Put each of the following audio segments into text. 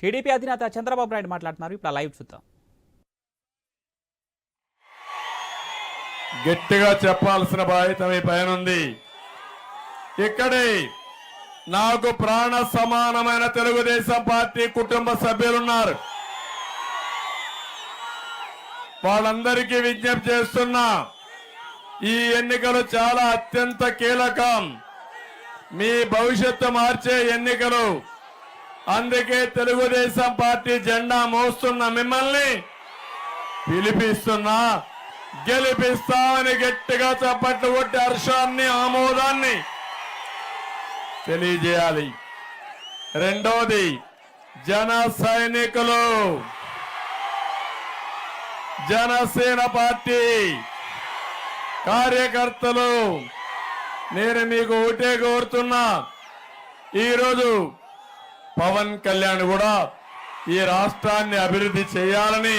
TDP అధినేత చంద్రబాబు నాయుడు మాట్లాడుతున్నారు. ఇప్పుడు లైవ్ చూద్దాం. గట్టిగా చెప్పాల్సిన బాధ్యత మీ పైన ఉంది. ఇక్కడే నాకు ప్రాణ సమానమైన తెలుగుదేశం పార్టీ కుటుంబ సభ్యులున్నారు. వాళ్ళందరికీ విజ్ఞప్తి చేస్తున్నా ఈ ఎన్నికలు చాలా అత్యంత కీలకం. మీ భవిష్యత్తు మార్చే ఎన్నికలు అందుకే తెలుగుదేశం పార్టీ జెండా మోస్తున్న మిమ్మల్ని పిలిపిస్తున్నా గెలిపిస్తామని గట్టిగా చప్పట్లు కొట్టి హర్షాన్ని ఆమోదాన్ని తెలియజేయాలి. రెండోది జన సైనికులు. జనసేన పార్టీ కార్యకర్తలు నేను మీకు ఒకటే కోరుతున్నా. ఈరోజు పవన్ కళ్యాణ్ కూడా ఈ రాష్ట్రాన్ని అభివృద్ధి చేయాలని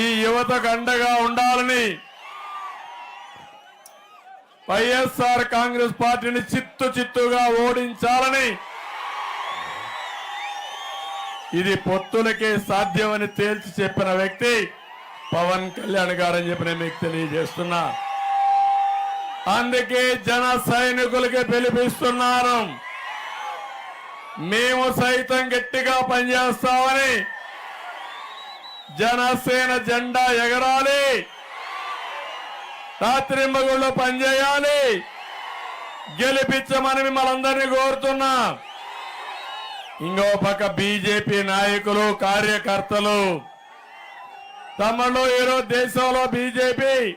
ఈ యువతకు అండగా ఉండాలని వైఎస్ఆర్ కాంగ్రెస్ పార్టీని చిత్తు చిత్తుగా ఓడించాలని ఇది పొత్తులకే సాధ్యమని తేల్చి చెప్పిన వ్యక్తి పవన్ కళ్యాణ్ గారని చెప్పి నేను మీకు తెలియజేస్తున్నా. అందుకే జన సైనికులకి పిలిపిస్తున్నాను మేము సైతం గట్టిగా పనిచేస్తామని జనసేన జెండా ఎగరాలి. రాత్రింబగుళ్ళు పనిచేయాలి. గెలిపించమని మిమ్మల్ని అందరినీ కోరుతున్నా. ఇంకో పక్క బీజేపీ నాయకులు కార్యకర్తలు. తమలో ఈరోజు దేశంలో బీజేపీ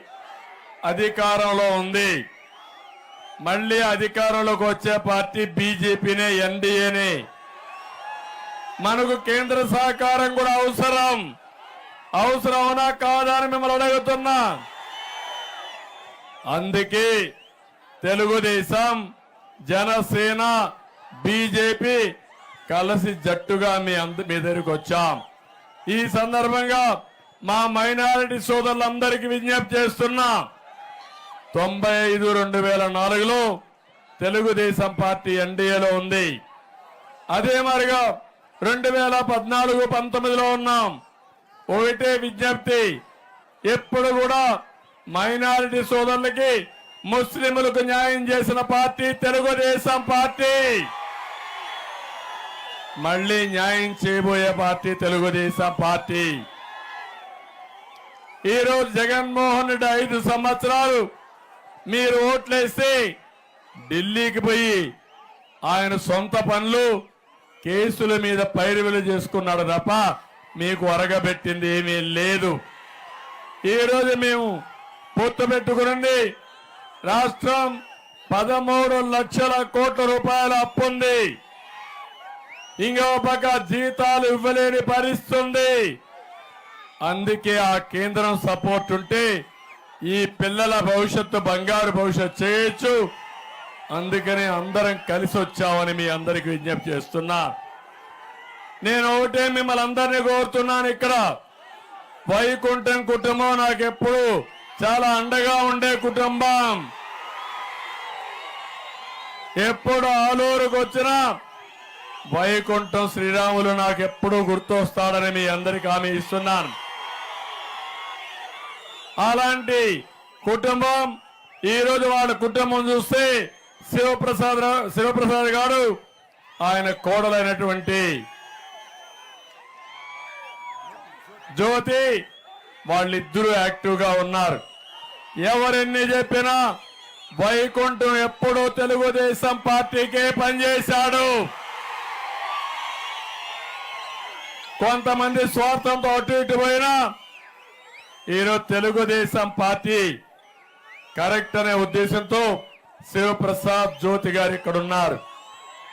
అధికారంలో ఉంది. మళ్ళీ అధికారంలోకి వచ్చే పార్టీ బీజేపీనే ఎన్డీఏనే. మనకు కేంద్ర సహకారం కూడా అవసరం. అవసరం కాదా అని మిమ్మల్ని అడుగుతున్నా. అందుకే తెలుగుదేశం జనసేన బీజేపీ కలిసి జట్టుగా మీ అంద మీ దగ్గరికి వచ్చాం. ఈ సందర్భంగా మా మైనారిటీ సోదరులందరికీ విజ్ఞప్తి చేస్తున్నాం. తొంభై ఐదు రెండు వేల నాలుగులో తెలుగుదేశం పార్టీ ఎన్డీఏలో ఉంది. అదే మరిగా రెండు వేల పద్నాలుగు పంతొమ్మిదిలో ఉన్నాం. ఒకటే విజ్ఞప్తి ఎప్పుడు కూడా మైనారిటీ సోదరులకి ముస్లింలకు న్యాయం చేసిన పార్టీ తెలుగుదేశం పార్టీ. మళ్ళీ న్యాయం చేయబోయే పార్టీ తెలుగుదేశం పార్టీ. ఈరోజు జగన్మోహన్ రెడ్డి ఐదు సంవత్సరాలు మీరు ఓట్లేస్తే ఢిల్లీకి పోయి ఆయన సొంత పనులు కేసుల మీద పైరువిలు చేసుకున్నాడు తప్ప మీకు అరగబెట్టింది ఏమీ లేదు. ఈరోజు మేము పొత్తు పెట్టుకునింది రాష్ట్రం పదమూడు లక్షల కోట్ల రూపాయల అప్పుంది ఇంకో పక్క జీతాలు ఇవ్వలేని పరిస్థితుంది అందుకే ఆ కేంద్రం సపోర్ట్ ఉంటే ఈ పిల్లల భవిష్యత్తు బంగారు భవిష్యత్తు చేయొచ్చు. అందుకని అందరం కలిసి వచ్చామని మీ అందరికి విజ్ఞప్తి చేస్తున్నా. నేను ఒకటే మిమ్మల్ని అందరినీ కోరుతున్నాను ఇక్కడ. వైకుంఠం కుటుంబం నాకు ఎప్పుడు చాలా అండగా ఉండే కుటుంబం. ఎప్పుడు ఆలూరుకు వచ్చినా వైకుంఠం శ్రీరాములు నాకు ఎప్పుడూ గుర్తొస్తాడని మీ అందరికి హామీ ఇస్తున్నాను. అలాంటి కుటుంబం ఈరోజు వాళ్ళ కుటుంబం చూస్తే శివప్రసాద్ శివప్రసాద్ గారు ఆయన కోడలైనటువంటి జ్యోతి వాళ్ళిద్దరూ యాక్టివ్గా ఉన్నారు. ఎవరెన్ని చెప్పినా వైకుంఠం ఎప్పుడూ తెలుగుదేశం పార్టీకే పనిచేశాడు. కొంతమంది స్వార్థంతో అటు ఇటు పోయినా ఈరోజు తెలుగుదేశం పార్టీ కరెక్ట్ అనే ఉద్దేశంతో శివప్రసాద్ జ్యోతి గారు ఇక్కడ ఉన్నారు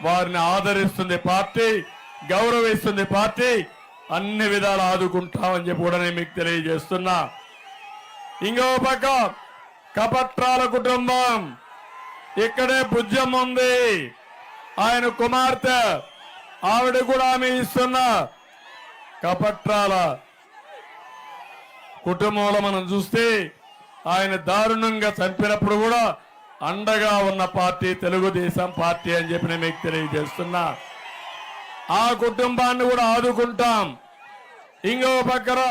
వారిని ఆదరిస్తుంది పార్టీ గౌరవిస్తుంది పార్టీ అన్ని విధాలు ఆదుకుంటామని చెప్పి కూడా నేను మీకు తెలియజేస్తున్నా. ఇంకో పక్క కపట్రాల కుటుంబం. ఇక్కడే పుజ్యం ఉంది. ఆయన కుమార్తె ఆవిడ కూడా ఆమె ఇస్తున్న కపట్రాల కుటుంబంలో మనం చూస్తే ఆయన దారుణంగా చంపినప్పుడు కూడా అండగా ఉన్న పార్టీ తెలుగుదేశం పార్టీ అని చెప్పి నేను మీకు తెలియజేస్తున్నా. ఆ కుటుంబాన్ని కూడా ఆదుకుంటాం. ఇంకో పక్కన